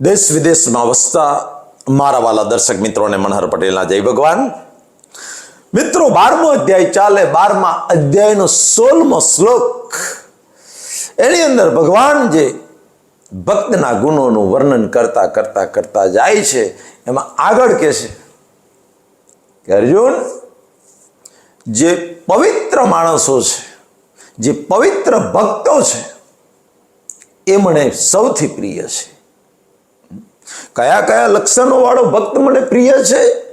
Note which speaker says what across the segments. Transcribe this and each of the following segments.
Speaker 1: દેશ વિદેશમાં વસતા મારા વાલા દર્શક મિત્રોને મનહર પટેલના જય ભગવાન. મિત્રો, બારમો અધ્યાય ચાલે, બારમા અધ્યાયનો સોળમો શ્લોક. એની અંદર ભગવાન જે ભક્તના ગુણોનું વર્ણન કરતા કરતા કરતા જાય છે, એમાં આગળ કે છે કે અર્જુન, જે પવિત્ર માણસો છે, જે પવિત્ર ભક્તો છે એ મને સૌથી પ્રિય છે. કયા કયા લક્ષણો વાળો ભક્ત મને પ્રિય છે?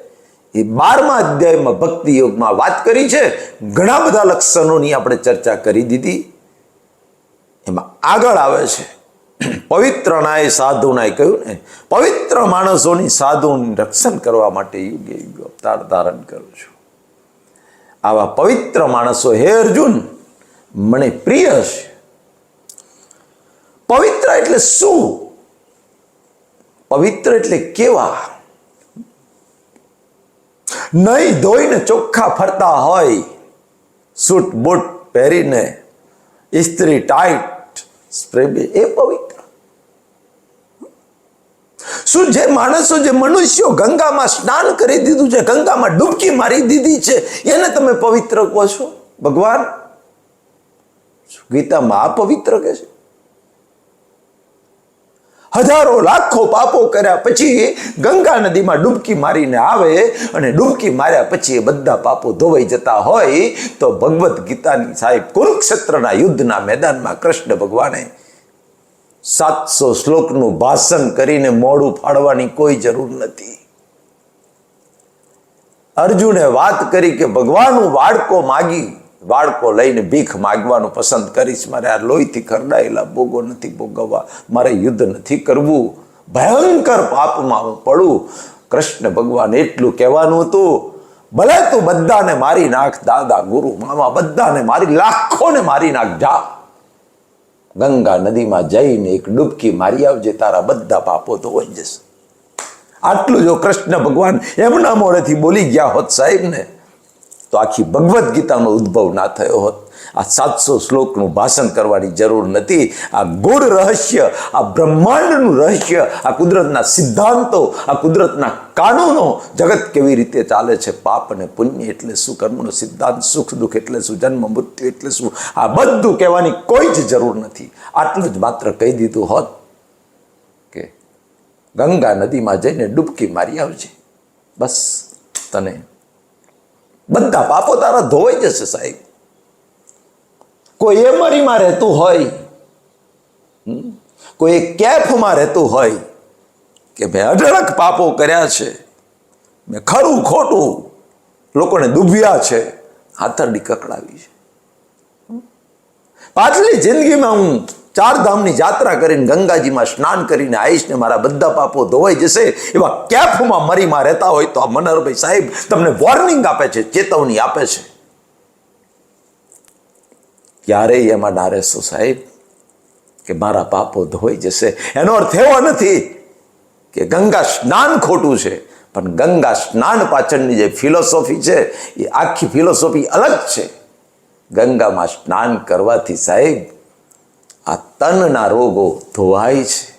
Speaker 1: એ બારમા અધ્યાયમાં ભક્તિ યોગમાં વાત કરી છે. ઘણા બધા લક્ષણોની આપણે ચર્ચા કરી દીધી. એમાં આગળ આવે છે. પવિત્રનાએ સાધુનાએ કહ્યું ને, પવિત્ર માણસોની સાધુની રક્ષણ કરવા માટે યુગે યુગ અવતાર ધારણ કરું છું. આવા પવિત્ર માણસો, હે અર્જુન, મને પ્રિય છે. પવિત્ર એટલે શું? પવિત્ર એટલે કેવા? નહીં ધોઈને ચોખ્ખા ફરતા હોય, સૂટ, બૂટ પહેરીને, ઇસ્ત્રી ટાઈટ, સ્પ્રે એ પવિત્ર. શું જે માણસો, જે મનુષ્યો ગંગામાં સ્નાન કરી દીધું છે, ગંગામાં ડૂબકી મારી દીધી છે, એને તમે પવિત્ર કહો છો? ભગવાન? ગીતામાં આ પવિત્ર કે છે? હજારો લાખો પાપો કર્યા પછી ગંગા નદીમાં ડૂબકી મારીને આવે અને ડૂબકી માર્યા પછી એ બધા પાપો ધોવાઈ જતા હોય તો ભગવદ્ ગીતાની સાહેબ કુરુક્ષેત્રના યુદ્ધના મેદાનમાં કૃષ્ણ ભગવાને સાતસો શ્લોકનું ભાષણ કરીને મોડું ફાડવાની કોઈ જરૂર નથી. અર્જુને વાત કરી કે ભગવાન હું વાડકો માગી વાડકો લઈને ભીખ માગવાનું પસંદ કરીશ. મારે આ લોહીથી ખરડાયેલા ભોગો નથી ભોગવવા. મારે યુદ્ધ નથી કરવું. ભયંકર પાપમાં હું પડું. કૃષ્ણ ભગવાન એટલું કહેવાનું હતું, ભલે તું બધાને મારી નાખ, દાદા, ગુરુ, મામા, બધાને મારી, લાખોને મારી નાખ, જા. ગંગા નદીમાં જઈને એક ડૂબકી મારી આવજે, તારા બધા પાપો ધોવાઈ જશે. આટલું જો કૃષ્ણ ભગવાન એમના મોડેથી બોલી ગયા હોત સાહેબને તો આખી ભગવદ્ ગીતાનો ઉદ્ભવ ના થયો હોત. આ સાતસો શ્લોકનું ભાષણ કરવાની જરૂર નથી. આ ગૂઢ રહસ્ય, આ બ્રહ્માંડનું રહસ્ય, આ કુદરતના સિદ્ધાંતો, આ કુદરતના કાનૂનો જગત કેવી રીતે ચાલે છે? પાપ અને પુણ્ય એટલે શું? કર્મનો સિદ્ધાંત સુખ, દુઃખ એટલે શું? જન્મ, મૃત્યુ એટલે શું? આ બધું કહેવાની કોઈ જ જરૂર નથી. આટલું જ માત્ર કહી દીધું હોત કે ગંગા નદીમાં જઈને ડૂબકી મારી આવજે. બસ, તને બધા પાપો તારા ધોવાઈ જશે સાહેબ કોઈ એમરીમાં રહેતું હોય? કોઈ કેફમાં રહેતું હોય કે મેં અઢળક પાપો કર્યા છે, મેં ખરું ખોટું લોકોને દુભ્યા છે, હાથરડી કકડાવી છે પાછલી જિંદગીમાં હું ચાર ધામની જાત્રા કરીને ગંગાજીમાં સ્નાન કરીને આવીશ ને મારા બધા પાપો ધોવાઈ જશે, એવા કેફમાં મરીમાં રહેતા હોય તો આ મનહરભાઈ સાહેબ તમને વોર્નિંગ આપે છે, ચેતવણી આપે છે. ક્યારેય એમાં ના સાહેબ કે મારા પાપો ધોઈ જશે. એનો અર્થ એવો નથી કે ગંગા સ્નાન ખોટું છે, પણ ગંગા સ્નાન પાછળની જે ફિલોસોફી છે, એ આખી ફિલોસોફી અલગ છે. ગંગામાં સ્નાન કરવાથી સાહેબ આ તનના રોગો ધોવાય છે?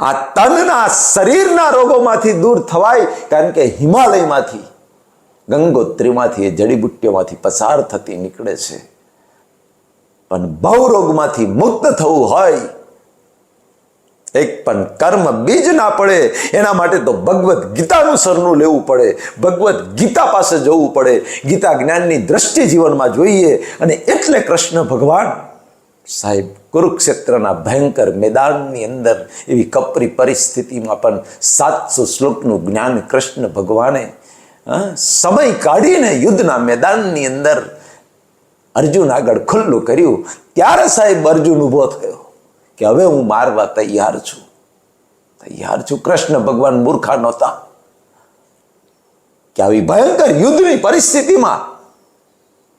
Speaker 1: આ તનના શરીરના રોગોમાંથી દૂર થવાય કારણ કે હિમાલયમાંથી, ગંગોત્રીમાંથી, એ જડીબુટ્ટીઓમાંથી પસાર થતી નીકળે છે પણ બહુ રોગમાંથી મુક્ત થવું હોય એક પણ કર્મ બીજ ના પડે, એના માટે તો ભગવદ્ ગીતાનું સરનું લેવું પડે. ભગવદ્ ગીતા પાસે જવું પડે. ગીતા જ્ઞાનની દ્રષ્ટિ જીવનમાં જોઈએ અને એટલે કૃષ્ણ ભગવાન સાહેબ કુરુક્ષેત્રના ભયંકર મેદાનની અંદર એવી કપરી પરિસ્થિતિમાં પણ સાતસો શ્લોકનું જ્ઞાન કૃષ્ણ ભગવાને સમય કાઢીને યુદ્ધના મેદાનની અંદર અર્જુન આગળ ખુલ્લું કર્યું. ત્યારે સાહેબ અર્જુન ઊભો થયો. કે હવે હું મારવા તૈયાર છું. તૈયાર છું? કૃષ્ણ ભગવાન મૂર્ખા નહોતા. કે આવી ભયંકર યુદ્ધની પરિસ્થિતિમાં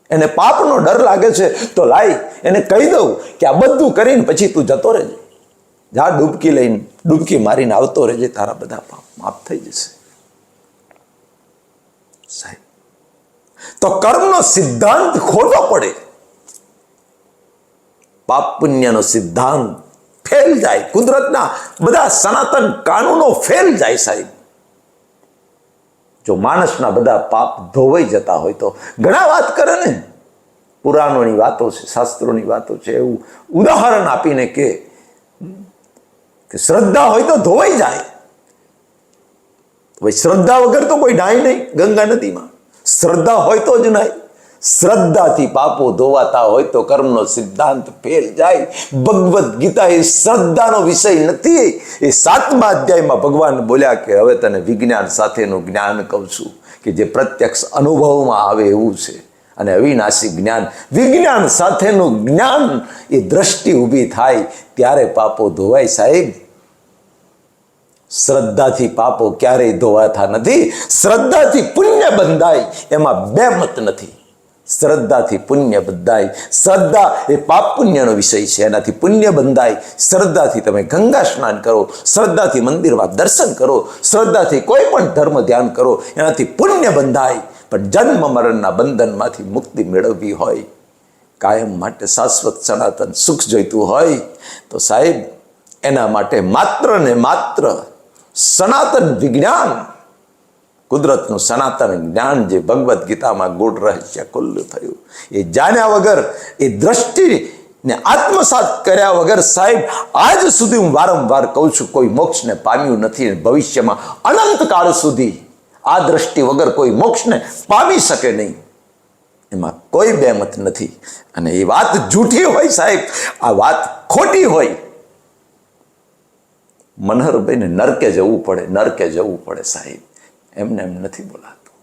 Speaker 1: એને પાપનો ડર લાગે છે, તો લાઈ એને કહી દઉં કે આ બધું કરીને પછી તું જતો રહેજે. જા ડૂબકી લઈને, ડૂબકી મારીને આવતો રહેજે, તારા બધા પાપ માફ થઈ જશે. સાહેબ, તો કર્મનો સિદ્ધાંત ખોટો પડે. પાપ પુણ્યનો સિદ્ધાંત ફેલ જાય. કુદરતના બધા સનાતન કાનૂનો ફેલ જાય સાહેબ. જો માણસના બધા પાપ ધોવાઈ જતા હોય તો ઘણા વાત કરે ને. પુરાણોની વાતો છે, શાસ્ત્રોની વાતો છે, એવું ઉદાહરણ આપીને કે શ્રદ્ધા હોય તો ધોવાઈ જાય. ભાઈ, શ્રદ્ધા વગર તો કોઈ નાય નહીં ગંગા નદીમાં. શ્રદ્ધા હોય તો જ નાય શ્રદ્ધાથી પાપો ધોવાતા હોય તો કર્મનો સિદ્ધાંત ફેલ જાય. ભગવદ્ ગીતા એ શ્રદ્ધાનો વિષય નથી. એ સાતમા અધ્યાયમાં ભગવાન બોલ્યા કે, હવે તને વિજ્ઞાન સાથેનું જ્ઞાન કહું છું કે જે પ્રત્યક્ષ અનુભવમાં આવે એવું છે. અને અવિનાશી જ્ઞાન, વિજ્ઞાન સાથેનું જ્ઞાન એ દ્રષ્ટિ ઊભી થાય ત્યારે પાપો ધોવાય સાહેબ. શ્રદ્ધાથી પાપો ક્યારેય ધોવાતા નથી. શ્રદ્ધાથી પુણ્ય બંધાય એમાં બે મત નથી. શ્રદ્ધાથી પુણ્ય બંધાય. શ્રદ્ધા એ પાપ પુણ્યનો વિષય છે. એનાથી પુણ્ય બંધાય. શ્રદ્ધાથી તમે ગંગા સ્નાન કરો. શ્રદ્ધાથી મંદિરમાં દર્શન કરો. શ્રદ્ધાથી કોઈ પણ ધર્મ ધ્યાન કરો. એનાથી પુણ્ય બંધાય. પણ જન્મ મરણના બંધનમાંથી મુક્તિ મેળવવી હોય. કાયમ માટે શાશ્વત સનાતન સુખ જોઈતું હોય તો સાહેબ, એના માટે માત્ર ને માત્ર સનાતન વિજ્ઞાન કુદરતનું સનાતન જ્ઞાન જે ભગવદ્ ગીતામાં ગુઢ રહસ્ય ખુલ્લું થયું. એ જાણ્યા વગર, એ દ્રષ્ટિને આત્મસાત કર્યા વગર સાહેબ, આજ સુધી હું વારંવાર કહું છું, કોઈ મોક્ષને પામ્યું નથી ભવિષ્યમાં અનંતકાળ સુધી આ દ્રષ્ટિ વગર કોઈ મોક્ષને પામી શકે નહીં. એમાં કોઈ બેમત નથી. અને એ વાત જૂઠી હોય સાહેબ, આ વાત ખોટી હોય. મનહરભાઈને નરકે જવું પડે, નરકે જવું પડે સાહેબ. એમને એમ નથી બોલાતું.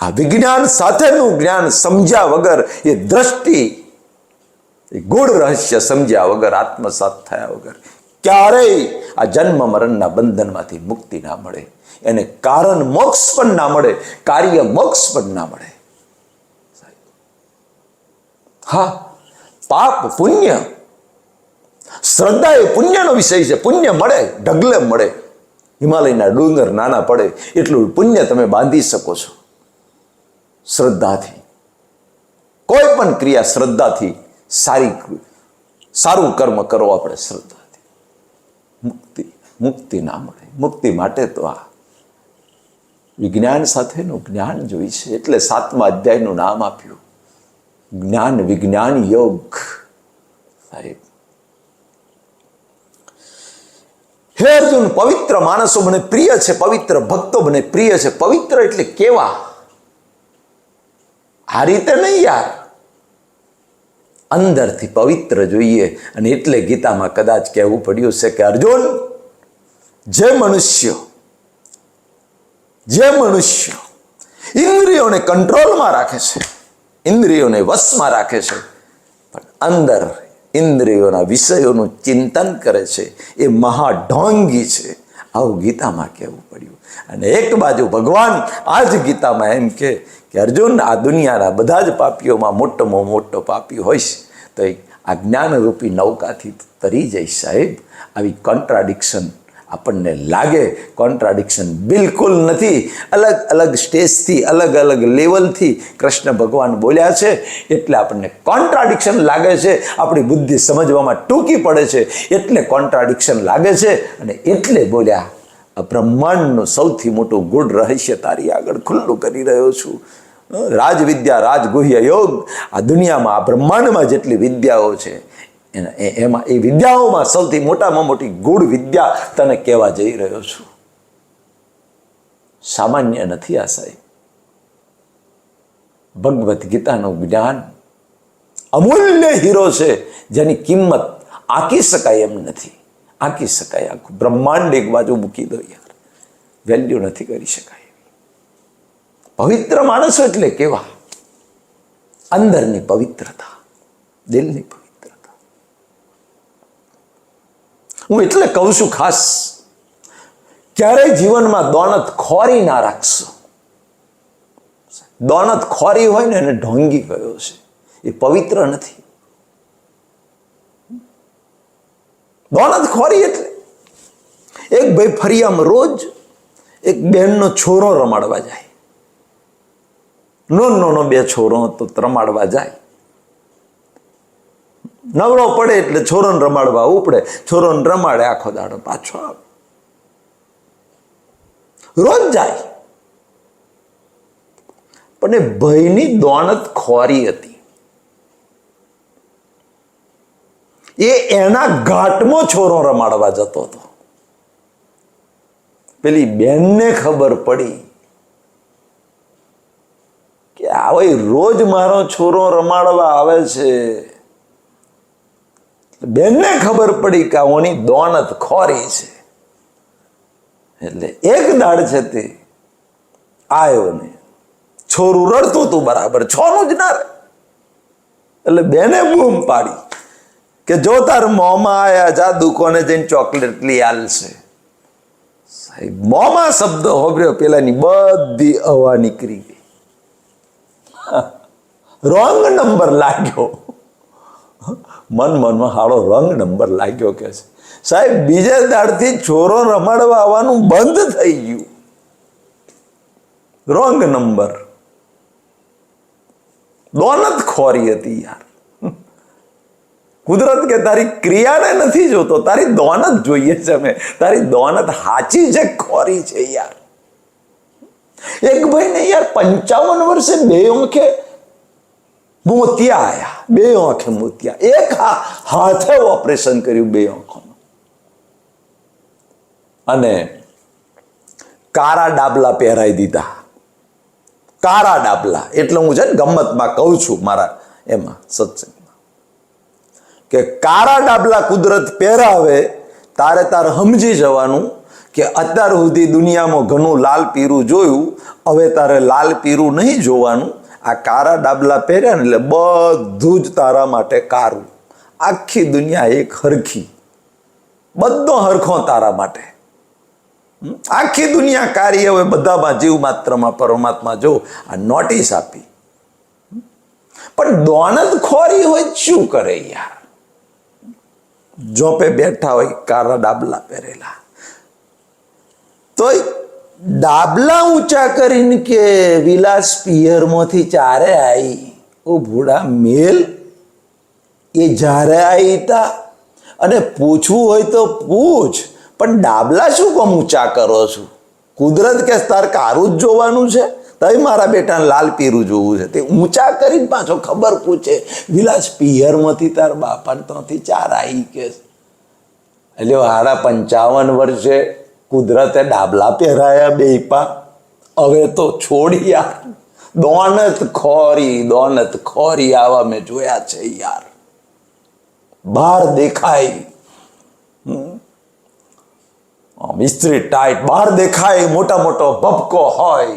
Speaker 1: આ વિજ્ઞાન સાથેનું જ્ઞાન સમજ્યા વગર એ દ્રષ્ટિ, એ ગૂઢ રહસ્ય સમજ્યા વગર, આત્મસાત થયા વગર ક્યારેય આ જન્મ મરણના બંધનમાંથી મુક્તિ ના મળે. એને કારણ મોક્ષ પણ ના મળે, કાર્ય મોક્ષ પણ ના મળે. હા, પાપ પુણ્ય, શ્રદ્ધા એ પુણ્યનો વિષય છે. પુણ્ય મળે, ઢગલે મળે. હિમાલયના ડુંગર નાના પડે એટલું પુણ્ય તમે બાંધી શકો છો. શ્રદ્ધાથી. કોઈ પણ ક્રિયા શ્રદ્ધાથી સારી સારું કર્મ કરો આપણે શ્રદ્ધાથી. મુક્તિ મુક્તિ ના મળે. મુક્તિ માટે તો આ વિજ્ઞાન સાથેનું જ્ઞાન જોઈ છે. એટલે સાતમા અધ્યાયનું નામ આપ્યું. જ્ઞાન વિજ્ઞાન યોગ. સાહેબ હે અર્જુન પવિત્ર માણસો મને પ્રિય છે, પવિત્ર ભક્તો મને પ્રિય છે. પવિત્ર એટલે કેવા? આ રીતે નહીં યાર. અંદરથી પવિત્ર જોઈએ અને એટલે ગીતામાં કદાચ કહેવું પડ્યું છે કે અર્જુન, જે મનુષ્ય જે મનુષ્ય ઇન્દ્રિયોને કંટ્રોલમાં રાખે છે, ઇન્દ્રિયોને વશમાં રાખે છે, પણ અંદર ઇન્દ્રિયોના વિષયોનું ચિંતન કરે છે. એ મહાઢોંગી છે. આવું ગીતામાં કહેવું પડ્યું. અને એક બાજુ ભગવાન આ જ ગીતામાં એમ કે અર્જુન, આ દુનિયાના બધા જ પાપીઓમાં મોટામાં મોટો પાપી હોઈશ. તો આ જ્ઞાનરૂપી નૌકાથી તરી જઈશ સાહેબ. આવી કોન્ટ્રાડિક્શન આપણને લાગે કોન્ટ્રાડિક્શન બિલકુલ નથી. અલગ અલગ સ્ટેજથી, અલગ અલગ લેવલથી કૃષ્ણ ભગવાન બોલ્યા છે, એટલે આપણને કોન્ટ્રાડિક્શન લાગે છે. આપણી બુદ્ધિ સમજવામાં ટૂંકી પડે છે, એટલે કોન્ટ્રાડિક્શન લાગે છે. અને એટલે બોલ્યા બ્રહ્માંડનું સૌથી મોટું ગુઢ રહસ્ય તારી આગળ ખુલ્લું કરી રહ્યો છું. રાજવિદ્યા, રાજગુહ્ય યોગ. આ દુનિયામાં, આ બ્રહ્માંડમાં જેટલી વિદ્યાઓ છે એમાં, એ વિદ્યાઓમાં સૌથી મોટામાં મોટી ગુણ વિદ્યા તને કહેવા જઈ રહ્યો છું. સામાન્ય નથી આ સાહેબ. ભગવદ્ ગીતાનું જ્ઞાન અમૂલ્ય હીરો છે, જેની કિંમત આંકી શકાય એમ નથી. આંકી શકાય આખું. બ્રહ્માંડ એક બાજુ મૂકી દો યાર. વેલ્યુ નથી કરી શકાય. પવિત્ર માણસો એટલે કેવા? અંદરની પવિત્રતા, દિલની પવિત્રતા. હું એટલે કહું છું ખાસ, ક્યારેય જીવનમાં દોણત ખોરી ના રાખશો. દોનત ખોરી હોય ને એને ઢોંગી ગયો છે. એ પવિત્ર નથી. દોણત ખોરી એટલે એક ભાઈ ફરિયામાં રોજ એક બહેનનો છોરો રમાડવા જાય. નો નો નો બે છોરો તો રમાડવા જાય. નવરો પડે એટલે છોરોને રમાડવા ઉપડે. છોરોને રમાડે આખો દાડો પાછો આવે. રોજ જાય. પણ એ ભયની દોણત ખોરી હતી. એ એના ઘાટમાં છોરો રમાડવા જતો હતો. પેલી બેનને ખબર પડી કે આવે રોજ મારો છોરો રમાડવા આવે છે. બેનને ખબર પડી કે ઓની દોનત ખોરી છે. એટલે એક દાડ છે તે આવ્યો ને. છોરું રડતું હતું બરાબર, છોનું જ ના રહે એટલે બેને બૂમ પાડી કે જો તાર મોંમાં આયા જા દુકોને જઈને ચોકલેટ લઈ આલશે. સાહેબ, મોંમાં શબ્દ હોભર્યો, પેલાની બધી હવા નીકળી ગઈ. રોંગ નંબર લાગ્યો. મન મનમાં હાળો રંગ નંબર લાગ્યો કે છે. સાહેબ બીજા દાડથી છોરો રમાડવા આવવાનું બંધ થઈ ગયું. Wrong number. દોનત ખોરી હતી યાર. કુદરત કે તારી ક્રિયાને નથી જોતો, તારી દોનત જોઈએ છે અમે. તારી દોનત હાચી છે, ખોરી છે યાર. એક ભાઈને યાર પંચાવન વર્ષે બે આંખે મોતિયા આયા. બે આંખે મોતિયા. એક હાથે ઓપરેશન કર્યું બે આંખોનું. અને કારા ડાબલા પહેરાઈ દીધા. કારા ડાબલા. એટલે હું છે ને ગમતમાં કહું છું મારા એમાં, સત્સંગમાં. કે કારા ડાબલા કુદરત પહેરાવે, તારે તાર સમજી જવાનું કે અત્યાર સુધી દુનિયામાં ઘણું લાલ પીરું જોયું, હવે તારે લાલ પીરું નહીં જોવાનું. આ કારા ડાબલા પહેર્યા ને એટલે બધું જ તારા માટે કારું. આખી દુનિયા એક હરખી. બધો હરખો તારા માટે. આખી દુનિયા કારી હવે બધામાં જીવ માત્રમાં, પરમાત્મા જો આ નોટિસ આપી. પણ દોનત ખોરી હોય શું કરે યાર? જોપે બેઠા હોય કારા ડાબલા પહેરેલા. તોય ડાબલા ઊંચા કરીને કે વિલાસ પિયરમાંથી ચારે આવી ઓ ભૂડા મેલ, એ જ્યારે આવી તા? અને પૂછવું હોય તો પૂછ, પણ ડાબલા શું કામ ઊંચા કરો છો? કુદરત કે તાર કારું જ જોવાનું છે? તઈ મારા બેટાને લાલ પીરું જોવું છે. તે ઊંચા કરીને પાછો ખબર પૂછે, વિલાસ પિયરમાંથી તાર બાપા ત્યાંથી ચાર આવી કે એટલે હારા પંચાવન વર્ષે કુદરતે ડાબલા પહેરાયા બેપા હવે તો છોડી યાર. દોનત ખોરી દોનત ખોરી આવા મેં જોયા છે યાર. બહાર દેખાય. મિસ્ત્રી ટાઈટ. બહાર દેખાય. મોટા મોટો ભપકો હોય.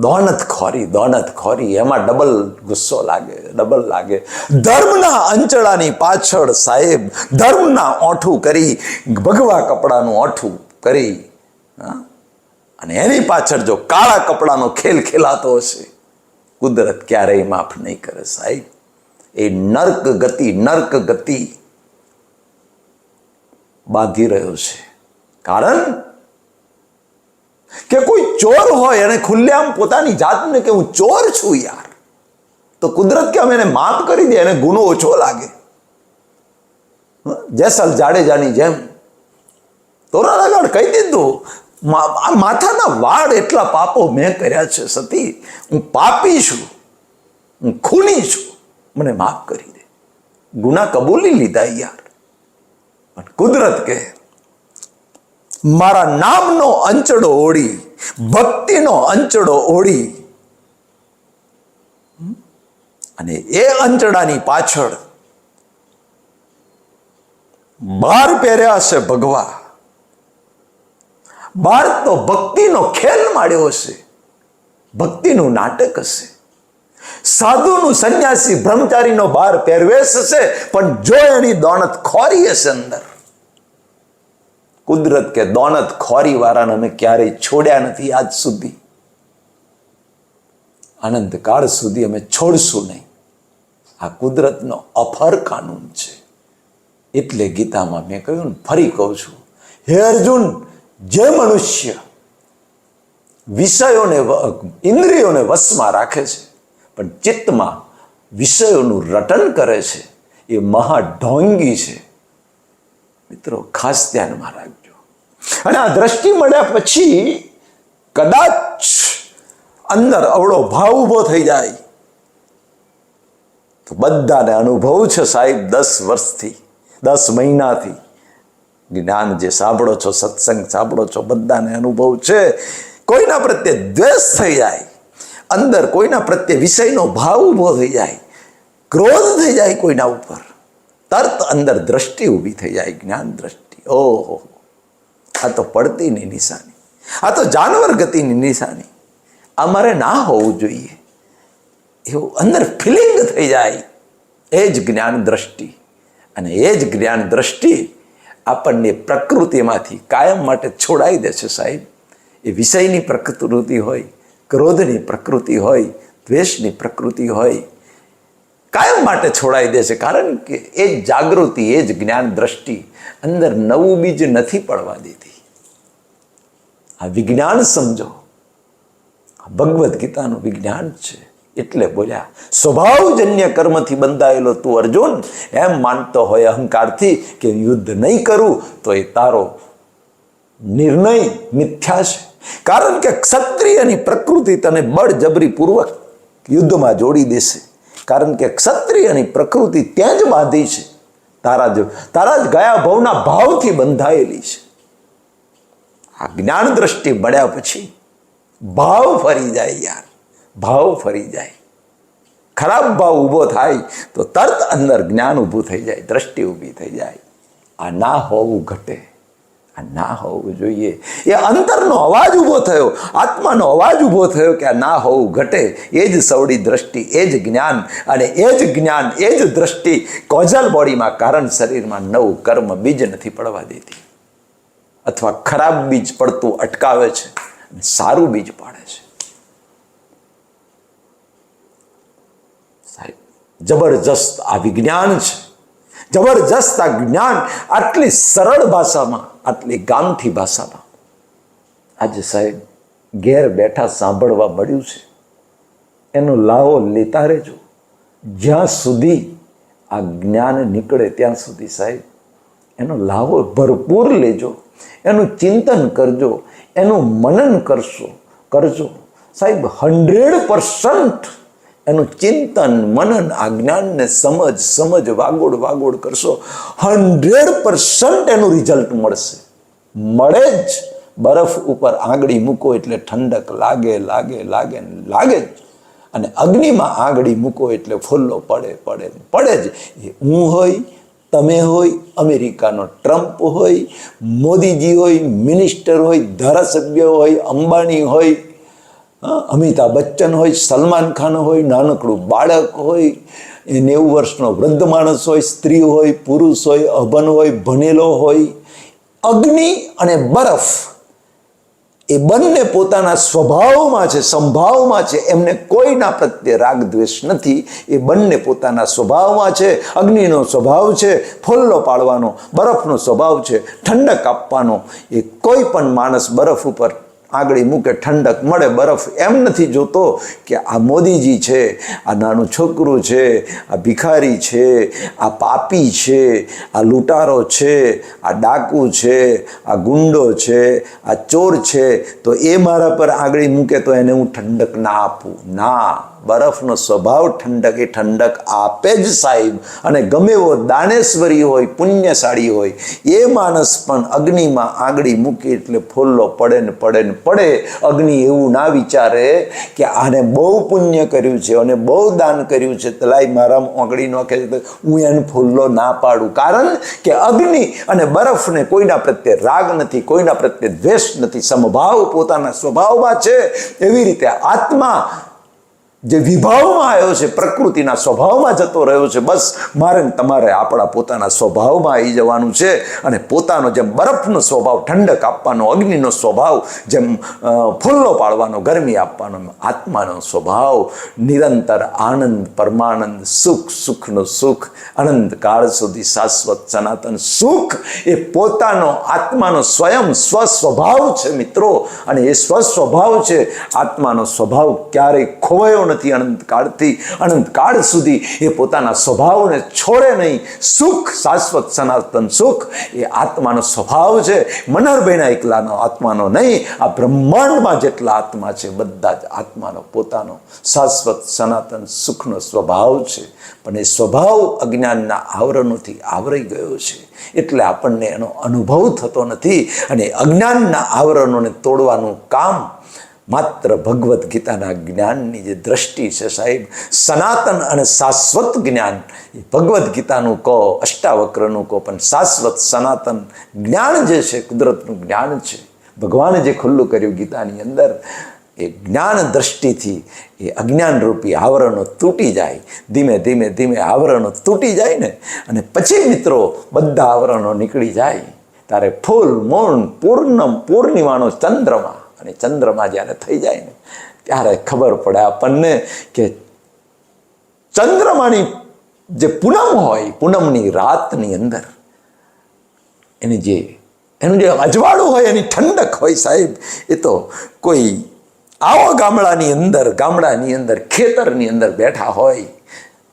Speaker 1: દોનત ખોરી દોનત ખોરી. એમાં ડબલ ગુસ્સો લાગે ડબલ લાગે. ધર્મના અંચળાની પાછળ સાહેબ, ધર્મના ઓઠું કરી, ભગવા કપડાનું ઓઠું કરી? અને એની પાછળ જો કાળા કપડાનો ખેલ ખેલાતો હશે, કુદરત ક્યારેય માફ નહીં કરે સાહેબ. એ નર્ક ગતિ નર્ક ગતિ બાંધી રહ્યો છે. કારણ કે કોઈ ચોર હોય અને ખુલ્લેઆમ પોતાની જાતને કે હું ચોર છું યાર. તો કુદરત કે અમે એને માફ કરી દે, એને ગુનો ઓછો લાગે. જેસલ જાડેજાની જેમ. તોરા લગાડ કહી દીધું માથાના વાળ એટલા પાપો મેં કર્યા છે સતી. હું પાપી છું. હું ખૂની છું. મને માફ કરી દે. ગુના કબૂલી લીધા યાર. પણ કુદરત કે મારા નામનો અંચડો ઓળી, ભક્તિનો અંચડો ઓળી. અને એ અંચડાની પાછળ બાર પહેર્યા હશે ભગવા બાર તો ભક્તિનો ખેલ માડ્યો હશે, ભક્તિનું નાટક હશે. સાધુનું સંન્યાસી બ્રહ્મચારીનો બાર પહેરવેશ હશે, પણ જો એની દોણત ખોરી હશે અંદર. કુદરત કે દોનત ખોરી વાળાને અમે ક્યારેય છોડ્યા નથી આજ સુધી. અનંતકાળ સુધી અમે છોડશું નહીં. આ કુદરતનો અફર કાનૂન છે. એટલે ગીતામાં મેં કહ્યું ને, ફરી કહું છું, હે અર્જુન, જે મનુષ્ય વિષયોને ઇન્દ્રિયોને વશમાં રાખે છે, પણ ચિત્તમાં વિષયોનું રટન કરે છે, એ મહાઢોંગી છે. મિત્રો, ખાસ ધ્યાનમાં રાખજો. અને આ દ્રષ્ટિ મળ્યા પછી કદાચ અંદર અવળો ભાવ ઊભો થઈ જાય. તો બધાને અનુભવ છે સાહેબ દસ વર્ષથી, દસ મહિનાથી. જ્ઞાન જે સાંભળો છો, સત્સંગ સાંભળો છો, બધાને અનુભવ છે. કોઈના પ્રત્યે દ્વેષ થઈ જાય, અંદર કોઈના પ્રત્યે વિષયનો ભાવ ઊભો થઈ જાય, ક્રોધ થઈ જાય કોઈના ઉપર. તરત અંદર દ્રષ્ટિ ઊભી થઈ જાય, જ્ઞાન દ્રષ્ટિ. ઓહો. આ તો પડતીની નિશાની, આ તો જાનવર ગતિની નિશાની. અમારે ના હોવું જોઈએ. એવું અંદર ફિલિંગ થઈ જાય. એ જ જ્ઞાન દ્રષ્ટિ. અને એ જ જ્ઞાન દ્રષ્ટિ આપણને પ્રકૃતિમાંથી કાયમ માટે છોડાઈ દે છે સાહેબ. એ વિષયની પ્રકૃતિ હોય, ક્રોધની પ્રકૃતિ હોય, દ્વેષની પ્રકૃતિ હોય કાયમ માટે છોડાઈ દે છે. કારણ કે એ જ જાગૃતિ, એ જ જ્ઞાન દ્રષ્ટિ અંદર નવું બીજ નથી પડવા દેતી. આ વિજ્ઞાન સમજો. આ ભગવદ્ ગીતાનું વિજ્ઞાન છે. એટલે બોલ્યા, સ્વભાવજન્ય કર્મથી બંધાયેલો તું અર્જુન, એમ માનતો હોય અહંકારથી કે યુદ્ધ નહીં કરું, તો એ તારો નિર્ણય મિથ્યા છે. કારણ કે ક્ષત્રિયની પ્રકૃતિ તને બળજબરીપૂર્વક યુદ્ધમાં જોડી દેશે. કારણ કે ક્ષત્રિયની પ્રકૃતિ ત્યાં જ બાંધી છે. તારા જ તારા જ ગયા ભવના ભાવથી બંધાયેલી છે. આ જ્ઞાન દ્રષ્ટિ મળ્યા પછી ભાવ ફરી જાય યાર. ભાવ ફરી જાય. ખરાબ ભાવ ઊભો થાય તો તરત અંદર જ્ઞાન ઊભું થઈ જાય, દ્રષ્ટિ ઊભી થઈ જાય. આ ના હોવું ઘટે. આ ના હોવું જોઈએ. એ અંતરનો અવાજ ઊભો થયો. આત્માનો અવાજ ઊભો થયો કે આ ના હોવું ઘટે. એ જ સવડી દ્રષ્ટિ, એ જ જ્ઞાન અને એ જ જ્ઞાન, એ જ દ્રષ્ટિ કોઝલ બોડીમાં કારણ શરીરમાં નવું કર્મ બીજ નથી પડવા દેતી. અથવા ખરાબ બીજ પડતું અટકાવે છે સારું બીજ પાડે છે. સાહેબ, જબરજસ્ત આ વિજ્ઞાન છે. જબરજસ્ત આ જ્ઞાન આટલી સરળ ભાષામાં, આટલી ગામઠી ભાષામાં. આજે સાહેબ, ઘેર બેઠા સાંભળવા મળ્યું છે. એનો લાવો લેતા રહેજો. જ્યાં સુધી આ જ્ઞાન નીકળે ત્યાં સુધી સાહેબ, એનો લાવો ભરપૂર લેજો. એનું ચિંતન કરજો. એનું મનન કરશો, કરજો. સાહેબ હંડ્રેડ પર્સન્ટ એનું ચિંતન, મનન, આ જ્ઞાનને સમજ સમજ વાગોડ વાગોડ કરશો, હંડ્રેડ પર્સન્ટ એનું રિઝલ્ટ મળશે. મળે જ. બરફ ઉપર આંગળી મૂકો એટલે ઠંડક લાગે લાગે લાગે લાગે જ. અને અગ્નિમાં આંગળી મૂકો એટલે ફુલ્લો પડે પડે પડે જ. એ હું હોય, તમે હોય, અમેરિકાનો ટ્રમ્પ હોય, મોદીજી હોય, મિનિસ્ટર હોય, ધારાસભ્ય હોય, અંબાણી હોય અમિતાભ બચ્ચન હોય, સલમાન ખાન હોય, નાનકડું બાળક હોય, એ નેવું વર્ષનો વૃદ્ધ માણસ હોય, સ્ત્રી હોય, પુરુષ હોય, અભન હોય, ભણેલો હોય, અગ્નિ અને બરફ એ બંને પોતાના સ્વભાવમાં છે, સંભાવમાં છે, એમને કોઈના પ્રત્યે રાગ દ્વેષ નથી, એ બંને પોતાના સ્વભાવમાં છે, અગ્નિનો સ્વભાવ છે ફોલ્લો પાડવાનો, બરફનો સ્વભાવ છે, ઠંડક આપવાનો, એ કોઈ પણ માણસ બરફ ઉપર આંગળી મૂકે, ઠંડક મળે, બરફ એમ નથી જોતો કે આ મોદીજી છે, આ નાનું છોકરું છે, આ ભિખારી છે, આ પાપી છે, આ લૂંટારો છે, આ ડાકુ છે, આ ગુંડો છે, આ ચોર છે, તો એ મારા પર આંગળી મૂકે તો એને હું ઠંડક ના આપું, ના. બરફનો સ્વભાવ ઠંડક એ ઠંડક આપે જ સાહેબ. અને ગમે એવો દાનેશ્વરી હોય, પુણ્યશાળી હોય, એ માણસ પણ અગ્નિમાં આંગળી મૂકી એટલે ફોલ્લો પડે ને પડે ને પડે. અગ્નિ એવું ના વિચારે કે આને બહુ પુણ્ય કર્યું છે અને બહુ દાન કર્યું છે. તલાઈ મારા આંગળી નોખે હું એને ફોલ્લો ના પાડું. કારણ કે અગ્નિ અને બરફને કોઈના પ્રત્યે રાગ નથી, કોઈના પ્રત્યે દ્વેષ નથી. સમભાવ પોતાના સ્વભાવમાં છે. એવી રીતે આત્મા જે વિભાવમાં આવ્યો છે, પ્રકૃતિના સ્વભાવમાં જતો રહ્યો છે, બસ મારે તમારે આપણા પોતાના સ્વભાવમાં આવી જવાનું છે અને પોતાનો જેમ બરફનો સ્વભાવ, ઠંડક આપવાનો, અગ્નિનો સ્વભાવ, જેમ ફૂલ્લો પાડવાનો, ગરમી આપવાનો, આત્માનો સ્વભાવ, નિરંતર આનંદ, પરમાનંદ, સુખ, સુખનો સુખ, અનંત કાળ સુધી શાશ્વત સનાતન સુખ, એ પોતાનો આત્માનો સ્વયં સ્વસ્વભાવ છે મિત્રો. અને એ સ્વસ્વભાવ છે, આત્માનો સ્વભાવ ક્યારેય ખોવાયો નથી અનંતકાળથી અનંતકાળ સુધી એ પોતાના સ્વભાવને છોડે નહીં. સુખ, શાશ્વત, સનાતન સુખ એ આત્માનો સ્વભાવ છે. મનોહરભાઈના એકલાનો આત્માનો નહીં, આ બ્રહ્માંડમાં જેટલા આત્મા છે, બધા જ આત્માનો પોતાનો શાશ્વત, સનાતન સુખનો સ્વભાવ છે. પણ એ સ્વભાવ અજ્ઞાનના આવરણોથી આવરાઈ ગયો છે. એટલે આપણને એનો અનુભવ થતો નથી અને અજ્ઞાનના આવરણોને તોડવાનું કામ માત્ર ભગવદ્ ગીતાના જ્ઞાનની જે દ્રષ્ટિ છે સાહેબ, સનાતન અને શાશ્વત જ્ઞાન ભગવદ્ ગીતાનું કહો, અષ્ટાવક્રનું કહો, પણ શાશ્વત સનાતન જ્ઞાન જે છે, કુદરતનું જ્ઞાન છે, ભગવાને જે ખુલ્લું કર્યું ગીતાની અંદર, એ જ્ઞાન દ્રષ્ટિથી એ અજ્ઞાનરૂપી આવરણો તૂટી જાય, ધીમે ધીમે ધીમે આવરણો તૂટી જાય ને, અને પછી મિત્રો બધા આવરણો નીકળી જાય. ત્યારે ફૂલ, મૌન, પૂર્ણમ, પૂર્ણિમાનો ચંદ્રમા અને ચંદ્રમા જ્યારે થઈ જાય ને, ત્યારે ખબર પડે આપણને કે ચંદ્રમાની જે પૂનમ હોય, પૂનમની રાતની અંદર, એની જે, એનું જે અજવાળું હોય, એની ઠંડક હોય સાહેબ, એ તો કોઈ આવા ગામડાની અંદર ગામડાની અંદર, ખેતરની અંદર બેઠા હોય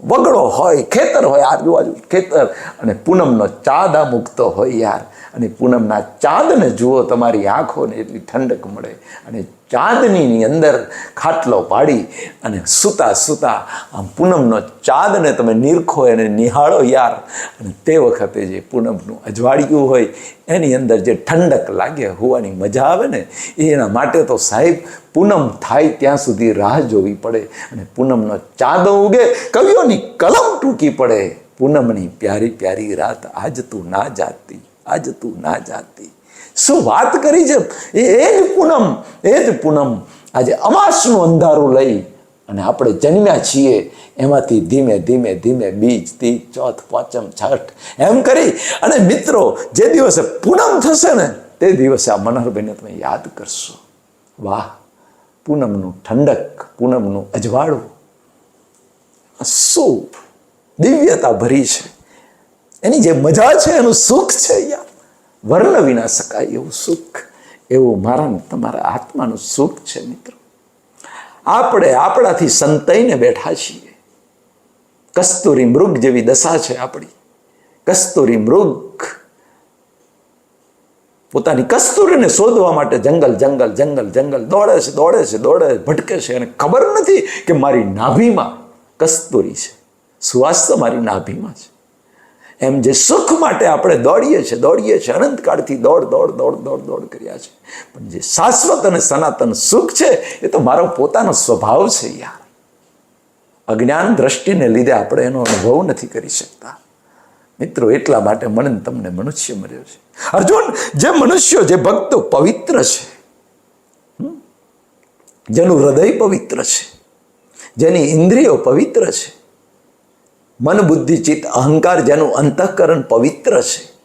Speaker 1: વગડો હોય, ખેતર હોય આજુબાજુ, ખેતર. અને પૂનમનો ચાંદ આ મૂકતો હોય યાર. અને પૂનમના ચાંદને જુઓ, તમારી આંખોને એટલી ઠંડક મળે. અને ચાંદની અંદર ખાટલો પાડી અને સૂતા સૂતા આમ પૂનમનો ચાંદને તમે નિરખો એને નિહાળો યાર. અને તે વખતે જે પૂનમનું અજવાળિયું હોય, એની અંદર જે ઠંડક લાગે હોવાની મજા આવે ને, એના માટે તો સાહેબ પૂનમ થાય ત્યાં સુધી રાહ જોવી પડે અને પૂનમનો ચાંદો ઉગે, કવિઓની કલમ ટૂંકી પડે. પૂનમની પ્યારી પ્યારી રાત આજ તું ના જાતી, આજ તું ના જાતી. શું વાત કરી છે? એ એ જ પૂનમ એ જ પૂનમ. આજે અમાસનું અંધારું લઈ અને આપણે જન્મ્યા છીએ. એમાંથી ધીમે ધીમે ધીમે બીજ ત્રીજ ચોથ, પાંચમ, છઠ, એમ કરી. અને મિત્રો, જે દિવસે પૂનમ થશે ને, તે દિવસે આ મનહરભાઈને તમે યાદ કરશો. વાહ, પૂનમનું ઠંડક, પૂનમનું અજવાળું. શું દિવ્યતા ભરી છે. એની જે મજા છે, એનું સુખ છે યાર વર્ણ વિના શકાય એવું સુખ એવું મારા ને તમારા આત્માનું સુખ છે મિત્રો. આપણે આપણાથી સંતાઈને બેઠા છીએ. કસ્તુરી મૃગ જેવી દશા છે આપણી. કસ્તુરી મૃગ પોતાની કસ્તુરીને શોધવા માટે જંગલ જંગલ જંગલ જંગલ દોડે છે દોડે છે દોડે છે, ભટકે છે. અને ખબર નથી કે મારી નાભીમાં કસ્તુરી છે. સુવાસ તો મારી નાભીમાં છે. એમ જે સુખ માટે આપણે દોડીએ છીએ દોડીએ છીએ, અનંતકાળથી દોડ દોડ દોડ દોડ દોડ કર્યા છે. પણ જે શાશ્વત અને સનાતન સુખ છે, એ તો મારો પોતાનો સ્વભાવ છે યાર. અજ્ઞાન દ્રષ્ટિને લીધે આપણે એનો અનુભવ નથી કરી શકતા. મિત્રો, એટલા માટે મને તમને મનુષ્ય મળ્યો છે. અર્જુન, જે મનુષ્યો, જે ભક્તો પવિત્ર છે? જેનું હૃદય પવિત્ર છે, જેની ઇન્દ્રિયો પવિત્ર છે મન બુદ્ધિ ચિત્ત અહંકાર જેનું અંતઃકરણ પવિત્ર છે.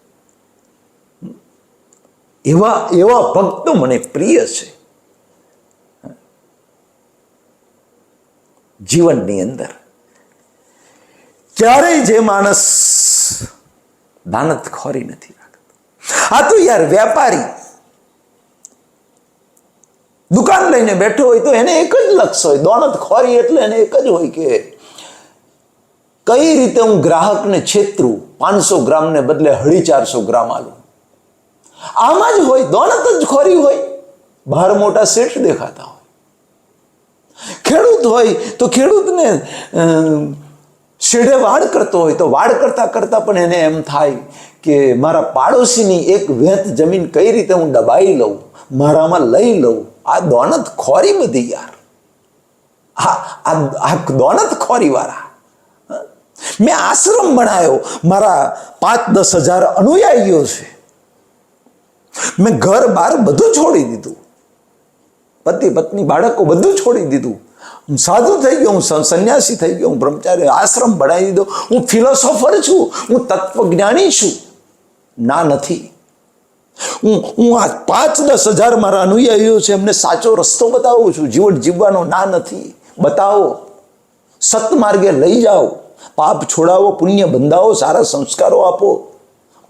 Speaker 1: એવા એવા ભક્તો મને પ્રિય છે. જીવનની અંદર. ક્યારેય જે માણસ દાનત ખોરી નથી રાખતો. આ તો યાર વેપારી. દુકાન લઈને બેઠો હોય તો એને એક જ લક્ષ હોય. દોનત ખોરી એટલે એને એક જ હોય કે કઈ રીતે હું ગ્રાહકને છેતરું? પાંચસો ગ્રામને બદલે હળી ચારસો ગ્રામ આલું. આમાં જ હોય, દોનત જ ખોરી હોય. બહાર મોટા શેઠ દેખાતા હોય. ખેડૂત હોય તો ખેડૂતને શેઢે વાડ કરતો હોય તો વાડ કરતા કરતા પણ એને એમ થાય કે મારા પાડોશીની એક વેત જમીન કઈ રીતે હું દબાઈ લઉં? મારામાં લઈ લઉં. આ દોનત ખોરી બધી યાર. આ આ દોનત ખોરી વાળા મેં આશ્રમ બનાવ્યો મારા પાંચ દસ હજાર અનુયાયીઓ છે. મેં ઘર બાર બધું છોડી દીધું. પતિ પત્ની બાળકો બધું છોડી દીધું. હું સાધુ થઈ ગયો, હું સંન્યાસી થઈ ગયો, હું બ્રહ્મચારી, આશ્રમ બનાવી દીધો. હું ફિલોસોફર છું, હું તત્વજ્ઞાની છું. ના નથી. હું હું આ પાંચ દસ હજાર મારા અનુયાયીઓ છે, એમને સાચો રસ્તો બતાવું છું. જીવન જીવવાનો ના નથી. બતાવો. સત્માર્ગે લઈ જાઓ. પાપ છોડાવો, પુણ્ય બંધાવો, સારા સંસ્કારો આપો.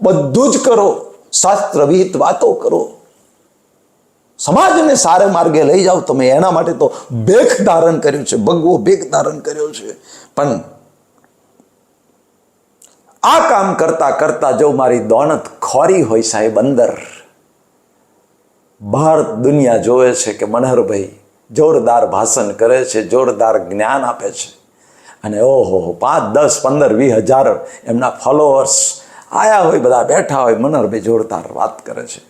Speaker 1: બધું જ કરો. શાસ્ત્ર વિહિત વાતો કરો. સમાજને સારે માર્ગે લઈ જાઓ તમે. એના માટે તો ભેખ ધારણ કર્યું છે. ભગવો ભેખ ધારણ કર્યો છે. પણ આ કામ કરતા કરતા જો મારી દોણત ખોરી હોય સાહેબ અંદર, બહાર દુનિયા જોવે છે કે મનહરભાઈ જોરદાર ભાષણ કરે છે, જોરદાર જ્ઞાન આપે છે. અને ઓહો, પાંચ, દસ, પંદર, વીસ હજાર એમના ફોલોઅર્સ આયા હોય, બધા બેઠા હોય, મનહરભાઈ જોરદાર વાત કરે છે?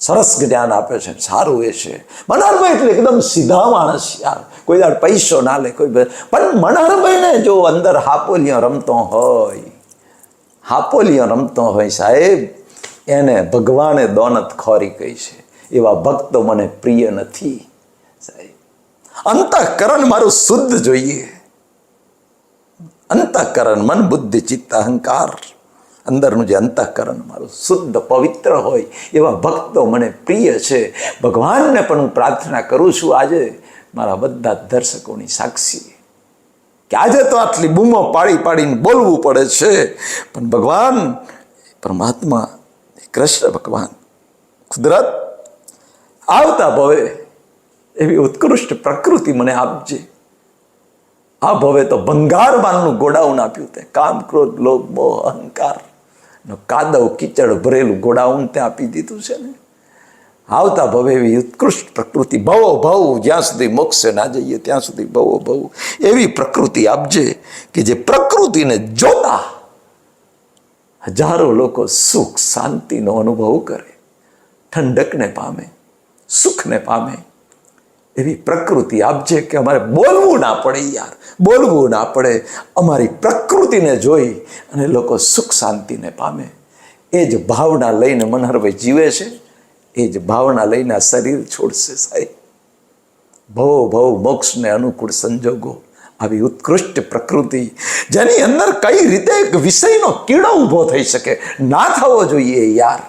Speaker 1: સરસ જ્ઞાન આપે છે, સારું એ છે. મનહરભાઈ એટલે એકદમ સીધા માણસ યાર. કોઈ દાડ પૈસો ના લે, કોઈ પણ મનહરભાઈને જો અંદર હાપોલિયો રમતો હોય, હાપોલિયો રમતો હોય સાહેબ, એને ભગવાને દોનત ખોરી કહી છે. એવા ભક્તો મને પ્રિય નથી સાહેબ. અંતઃકરણ મારું શુદ્ધ જોઈએ. અંતઃકરણ, મન, બુદ્ધિ, ચિત્ત, અહંકાર. અંદરનું જે અંતઃકરણ મારું, શુદ્ધ, પવિત્ર હોય એવા ભક્તો મને પ્રિય છે. ભગવાનને પણ હું પ્રાર્થના કરું છું આજે મારા બધા દર્શકોની સાક્ષી. કે આજે તો આટલી બૂમો પાડી પાડીને બોલવું પડે છે. પણ ભગવાન, પરમાત્મા કૃષ્ણ ભગવાન, કુદરત આવતા ભવે એવી ઉત્કૃષ્ટ પ્રકૃતિ મને આપજે. આ ભવે તો ભંગાર માનનું ગોડાઉન આપ્યું તે. કામ, ક્રોધ, લોભ, મોહ, અહંકાર. નો કાદવ, કીચડ, ભરેલું ગોડાઉન તે આપી દીધું છે ને. આવતા ભવે એવી ઉત્કૃષ્ટ પ્રકૃતિ. ભવો, ભવ, જ્યાં સુધી મોક્ષે ના જઈએ ત્યાં સુધી ભવો, ભવ. એવી પ્રકૃતિ આપજે કે જે પ્રકૃતિને જોતા હજારો લોકો સુખ, શાંતિનો અનુભવ કરે. ઠંડકને પામે, સુખને પામે. એવી પ્રકૃતિ આપજે કે અમારે બોલવું ના પડે યાર. બોલવું ના પડે. અમારી પ્રકૃતિને જોઈ અને લોકો સુખ શાંતિને પામે. એ જ ભાવના લઈને મનહરભાઈ જીવે છે. એ જ ભાવના લઈને શરીર છોડશે સાહેબ. ભવો, ભવ, મોક્ષને અનુકૂળ સંજોગો. આવી ઉત્કૃષ્ટ પ્રકૃતિ, જેની અંદર કઈ રીતે એક વિષયનો કીડો ઊભો થઈ શકે, ના થવો જોઈએ યાર.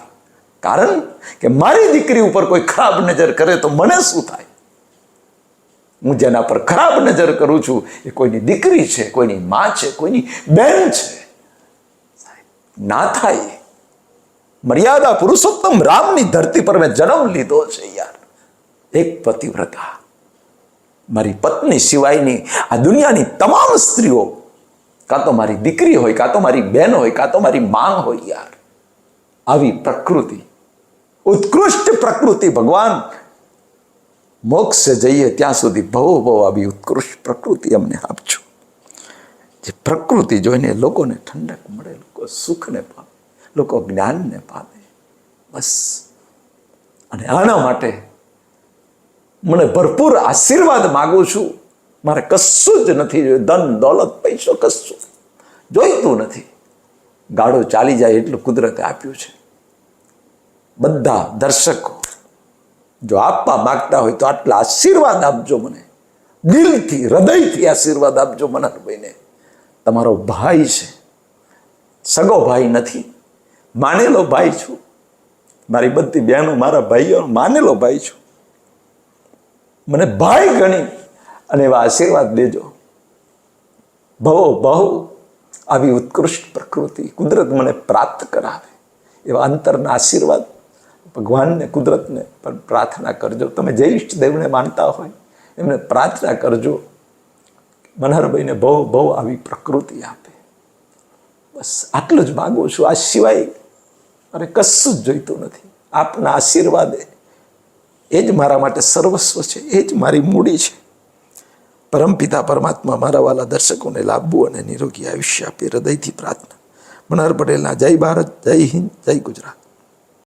Speaker 1: કારણ કે મારી દીકરી ઉપર કોઈ ખરાબ નજર કરે તો મને શું થાય? હું જેના પર ખરાબ નજર કરું છું, એ કોઈની દીકરી છે, કોઈની માં છે, કોઈની બહેન છે. ના થાય. મર્યાદા પુરુષોત્તમ રામની ધરતી પર મેં જન્મ લીધો છે યાર. એક પતિવ્રતા. મારી પત્ની સિવાયની આ દુનિયાની તમામ સ્ત્રીઓ, કાં તો મારી દીકરી હોય, કાં તો મારી બેન હોય, કાં તો મારી માં હોય યાર. આવી પ્રકૃતિ, ઉત્કૃષ્ટ પ્રકૃતિ ભગવાન મોક્ષે જઈએ ત્યાં સુધી ભવો ભવ આવી ઉત્કૃષ્ટ પ્રકૃતિ અમને આપજો. જે પ્રકૃતિ જોઈને લોકોને ઠંડક મળે, લોકો સુખને પામે, લોકો જ્ઞાનને પામે, બસ. અને આના માટે મને ભરપૂર આશીર્વાદ માગું છું. મારે કશું જ નથી જોયું. ધન, દોલત, પૈસો કશું જોઈતું નથી. ગાડો ચાલી જાય એટલું કુદરતે આપ્યું છે. બધા દર્શકો જો આપવા માગતા હોય તો આટલા આશીર્વાદ આપજો મને. દિલથી, હૃદયથી આશીર્વાદ આપજો મનહરભાઈને તમારો ભાઈ છે. સગો ભાઈ નથી. માનેલો ભાઈ છું. મારી બધી બહેનો મારા ભાઈઓ માનેલો ભાઈ છું. મને ભાઈ ગણી અને એવા આશીર્વાદ દેજો. ભવો બહુ આવી ઉત્કૃષ્ટ પ્રકૃતિ કુદરત મને પ્રાપ્ત કરાવે. એવા અંતરના આશીર્વાદ ભગવાનને, કુદરતને પણ પ્રાર્થના કરજો. તમે જે ઈષ્ટદેવને માનતા હોય, એમને પ્રાર્થના કરજો મનહરભાઈને બહુ બહુ આવી પ્રકૃતિ આપે. બસ આટલું જ માગું છું. આ સિવાય અરે કશું જ જોઈતું નથી. આપના આશીર્વાદે એ જ મારા માટે સર્વસ્વ છે. એ જ મારી મૂડી છે. પરમપિતા પરમાત્મા મારા વાલા દર્શકોને લાભવું અને નિરોગી આયુષ્ય આપે હૃદયથી પ્રાર્થના. મનહર પટેલના જય ભારત, જય હિન્દ, જય ગુજરાત.